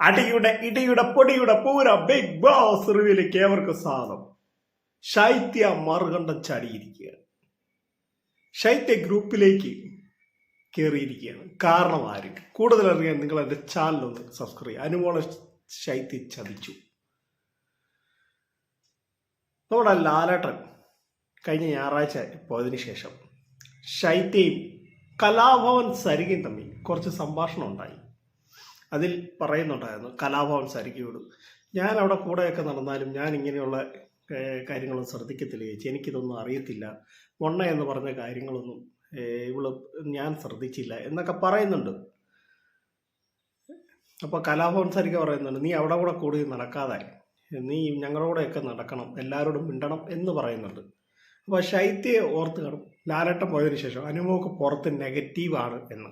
അടിയുടെ ഇടിയുടെ പൊടിയുടെ പൂര ബിഗ് ബോസ് റിവ്യൂലേക്ക് ഏവർക്ക് സ്വാഗതം. ശൈത്യ മറുകണ്ഠം ചാടിയിരിക്കുകയാണ്. ശൈത്യ ഗ്രൂപ്പിലേക്ക് കയറിയിരിക്കുകയാണ് കാരണം ആര്? കൂടുതൽ അറിയാൻ നിങ്ങൾ എന്റെ ചാനൽ ഒന്ന് സബ്സ്ക്രൈബ് ചെയ്യുക. അനുമോളെ ശൈത്യ ചതിച്ചു. നമ്മുടെ ലാലേട്ടൻ കഴിഞ്ഞ ഞായറാഴ്ച പോയതിന് ശേഷം ശൈത്യയും കലാഭവൻ സരികയും തമ്മിൽ കുറച്ച് സംഭാഷണം ഉണ്ടായി. അതിൽ പറയുന്നുണ്ടായിരുന്നു കലാഭവൻ സരികയോട് ഞാൻ അവിടെ കൂടെയൊക്കെ നടന്നാലും ഞാൻ ഇങ്ങനെയുള്ള കാര്യങ്ങളൊന്നും ശ്രദ്ധിക്കത്തില്ല ചേച്ചി. എനിക്കിതൊന്നും അറിയത്തില്ല. മൊണ്ണ എന്ന് പറഞ്ഞ കാര്യങ്ങളൊന്നും ഇവൾ ഞാൻ ശ്രദ്ധിച്ചില്ല എന്നൊക്കെ പറയുന്നുണ്ട്. അപ്പോൾ കലാഭവൻ സരിക പറയുന്നുണ്ട് നീ അവിടെ കൂടെ കൂടി നടക്കാതെ. നീ ഞങ്ങളുടെ കൂടെയൊക്കെ നടക്കണം. എല്ലാവരോടും മിണ്ടണം എന്ന് പറയുന്നുണ്ട്. അപ്പോൾ ശൈത്യയെ ഓർത്ത് കാണും. ലാലട്ടം പോയതിനു ശേഷം അനുമോക്ക് പുറത്ത് നെഗറ്റീവാണ് എന്ന്.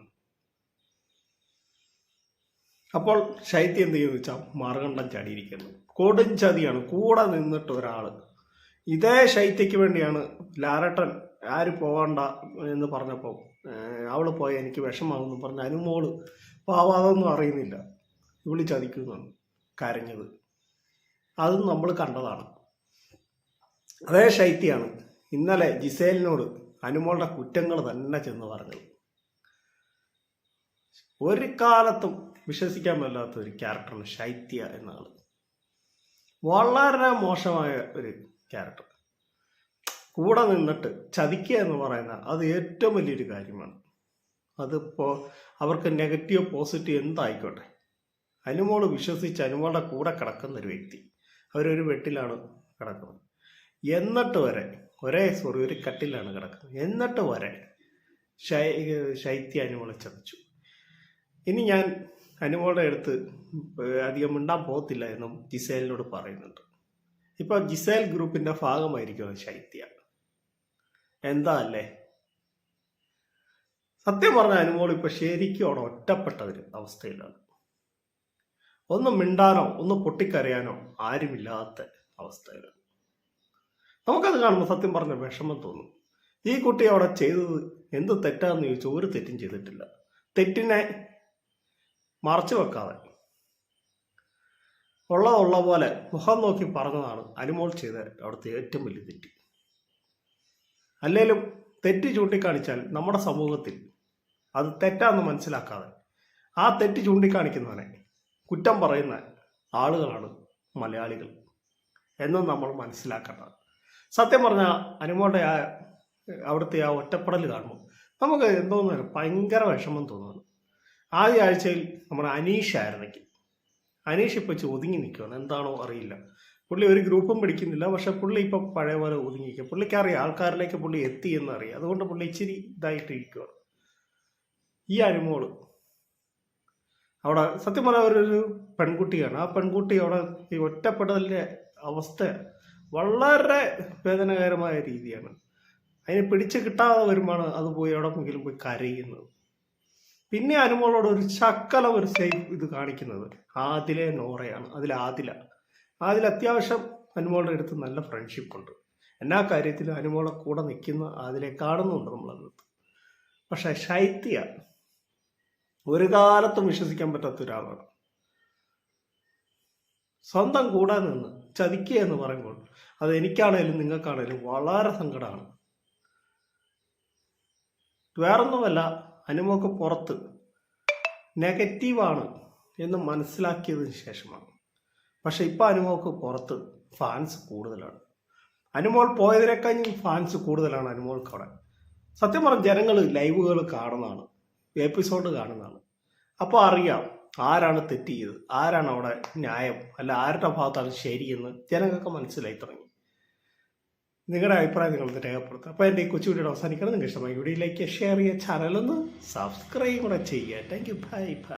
അപ്പോൾ ശൈത്യം എന്ത് ചെയ്യുന്നു വെച്ചാൽ മറുകണ്ഠം ചാടിയിരിക്കുന്നു. കൊടും ചതിയാണ് കൂടെ നിന്നിട്ട് ഒരാൾ ഇതേ ശൈത്യയ്ക്ക് വേണ്ടിയാണ് ലാരട്ടൻ ആര് പോകണ്ട എന്ന് പറഞ്ഞപ്പോൾ അവൾ പോയ എനിക്ക് വിഷമാകുന്നു പറഞ്ഞ അനുമോൾ പാവാതൊന്നും അറിയുന്നില്ല. ഇവിളി ചതിക്കുന്നു കരഞ്ഞത്. അതും നമ്മൾ കണ്ടതാണ്. അതേ ശൈത്യാണ് ഇന്നലെ ജിസേലിനോട് അനുമോളുടെ കുറ്റങ്ങൾ തന്നെ ചെന്ന് പറഞ്ഞത്. ഒരു കാലത്തും വിശ്വസിക്കാൻ പറ്റാത്ത ഒരു ക്യാരക്ടറാണ് ശൈത്യ എന്ന ആൾ വളരെ മോശമായ ഒരു ക്യാരക്ടർ കൂടെ നിന്നിട്ട് ചതിക്കുക എന്ന് പറയുന്ന അത് ഏറ്റവും വലിയൊരു കാര്യമാണ്. അതിപ്പോൾ അവർക്ക് നെഗറ്റീവ് പോസിറ്റീവ് എന്തായിക്കോട്ടെ. അനുമോൾ വിശ്വസിച്ച് അനുമോളുടെ കൂടെ കിടക്കുന്ന ഒരു വ്യക്തി. അവരൊരു വെട്ടിലാണ് കിടക്കുന്നത്. എന്നിട്ട് വരെ ഒരേ സോറി ഒരു കട്ടിലാണ് കിടക്കുന്നത്. എന്നിട്ട് വരെ ശൈ ശൈത്യ അനുമോളെ ചതിച്ചു. ഇനി ഞാൻ അനുമോളുടെ അടുത്ത് അധികം മിണ്ടാൻ പോകത്തില്ല എന്നും ജിസേലിനോട് പറയുന്നുണ്ട്. ഇപ്പോൾ ജിസേൽ ഗ്രൂപ്പിന്റെ ഭാഗമായിരിക്കും ശൈത്യ. എന്താ അല്ലേ? സത്യം പറഞ്ഞ അനുമോൾ ഇപ്പൊ ശരിക്കും അവിടെ ഒറ്റപ്പെട്ട ഒരു അവസ്ഥയിലാണ്. ഒന്ന് മിണ്ടാനോ ഒന്ന് പൊട്ടിക്കരയാനോ ആരുമില്ലാത്ത അവസ്ഥയിലാണ്. നമുക്കത് കാണുമ്പോൾ സത്യം പറഞ്ഞ വിഷമം തോന്നും. ഈ കുട്ടി അവിടെ ചെയ്തത് എന്ത് തെറ്റാന്ന് ചോദിച്ചു ഒരു തെറ്റും ചെയ്തിട്ടില്ല. തെറ്റിനെ മറച്ചു വെക്കാതെ. ഉള്ള ഉള്ള പോലെ മുഖം നോക്കി പറഞ്ഞതാണ് അനുമോൾ ചെയ്ത അവിടുത്തെ ഏറ്റവും വലിയ തെറ്റ്. അല്ലെങ്കിലും തെറ്റ് ചൂണ്ടിക്കാണിച്ചാൽ നമ്മുടെ സമൂഹത്തിൽ അത് തെറ്റാന്ന് മനസ്സിലാക്കാതെ ആ തെറ്റ് ചൂണ്ടിക്കാണിക്കുന്നവനെ കുറ്റം പറയുന്ന ആളുകളാണ് മലയാളികൾ എന്നും നമ്മൾ മനസ്സിലാക്കേണ്ടത് സത്യം പറഞ്ഞാൽ അനുമോളുടെ ആ അവിടുത്തെ ആ ഒറ്റപ്പെടൽ കാണുമ്പോൾ നമുക്ക് എന്തോന്നു ഭയങ്കര വിഷമം തോന്നുന്നു. ആദ്യ ആഴ്ചയിൽ നമ്മുടെ അനീഷ് ആയിരുന്നെങ്കിൽ. അനീഷ് ഇപ്പോൾ ഒതുങ്ങി നിൽക്കുകയാണ് എന്താണോ അറിയില്ല. പുള്ളി ഒരു ഗ്രൂപ്പും പിടിക്കുന്നില്ല. പക്ഷെ പുള്ളി ഇപ്പോൾ പഴയ പോലെ ഒതുങ്ങി നിൽക്കുക പുള്ളിക്ക് അറിയാം. ആൾക്കാരിലേക്ക് പുള്ളി എത്തി എന്ന് അറിയാം. അതുകൊണ്ട് പുള്ളി ഇച്ചിരി ഇതായിട്ടിരിക്കുകയാണ് ഈ അനുമോൾ അവിടെ സത്യം പറഞ്ഞാൽ ഒരു പെൺകുട്ടിയാണ്. ആ പെൺകുട്ടി അവിടെ ഈ ഒറ്റപ്പെടലിന്റെ അവസ്ഥ വളരെ വേദനകരമായ രീതിയാണ്. അതിനെ പിടിച്ച് കിട്ടാതെ വരുമ്പോഴാണ് അത് പോയി എവിടെയെങ്കിലും പോയി കരയുന്നത്. പിന്നെ അനുമോളോട് ഒരു ശക്കലം ഒരു സേഫ് ഇത് കാണിക്കുന്നത്. ആദിലെ നോറയാണ്. അതിൽ ആദില. അതിൽ അത്യാവശ്യം അനുമോളുടെ അടുത്ത് നല്ല ഫ്രണ്ട്ഷിപ്പ് ഉണ്ട്. എല്ലാ കാര്യത്തിലും അനുമോളെ കൂടെ നിൽക്കുന്ന അതിലെ കാണുന്നുണ്ട് നമ്മളതിനകത്ത് പക്ഷെ ശൈത്യ ഒരു കാലത്തും വിശ്വസിക്കാൻ പറ്റാത്ത ഒരാളാണ്. സ്വന്തം കൂടെ നിന്ന് ചതിക്കുക എന്ന് പറയുമ്പോൾ അത് എനിക്കാണേലും നിങ്ങൾക്കാണേലും വളരെ സങ്കടമാണ്. വേറൊന്നുമല്ല അനുമോക്ക് പുറത്ത് നെഗറ്റീവാണ് എന്ന് മനസ്സിലാക്കിയതിന് ശേഷമാണ്. പക്ഷെ ഇപ്പോൾ അനുമോക്ക് പുറത്ത് ഫാൻസ് കൂടുതലാണ്. അനുമോൾ പോയതിനേക്കാളും ഫാൻസ് കൂടുതലാണ് അനുമോൾക്ക് അവിടെ. സത്യം പറഞ്ഞ ജനങ്ങൾ ലൈവുകൾ കാണുന്നതാണ് എപ്പിസോഡ് കാണുന്നതാണ്. അപ്പോൾ അറിയാം ആരാണ് തെറ്റ് ചെയ്തത് ആരാണ് അവിടെ ന്യായം അല്ല ആരുടെ ഭാഗത്താണ് ശരിയെന്ന് ജനങ്ങൾക്ക് മനസ്സിലായി തുടങ്ങി. നിങ്ങളുടെ അഭിപ്രായം നിങ്ങൾ രേഖപ്പെടുത്തുക. അപ്പോൾ എന്റെ ഈ കൊച്ചു വീഡിയോ അവസാനിക്കണം. നിങ്ങൾക്ക് ഇഷ്ടമായി വീഡിയോയിലേക്ക് ഷെയർ ചെയ്യുക. ചാനലൊന്ന് സബ്സ്ക്രൈബ് കൂടെ ചെയ്യുക. Thank you bye bye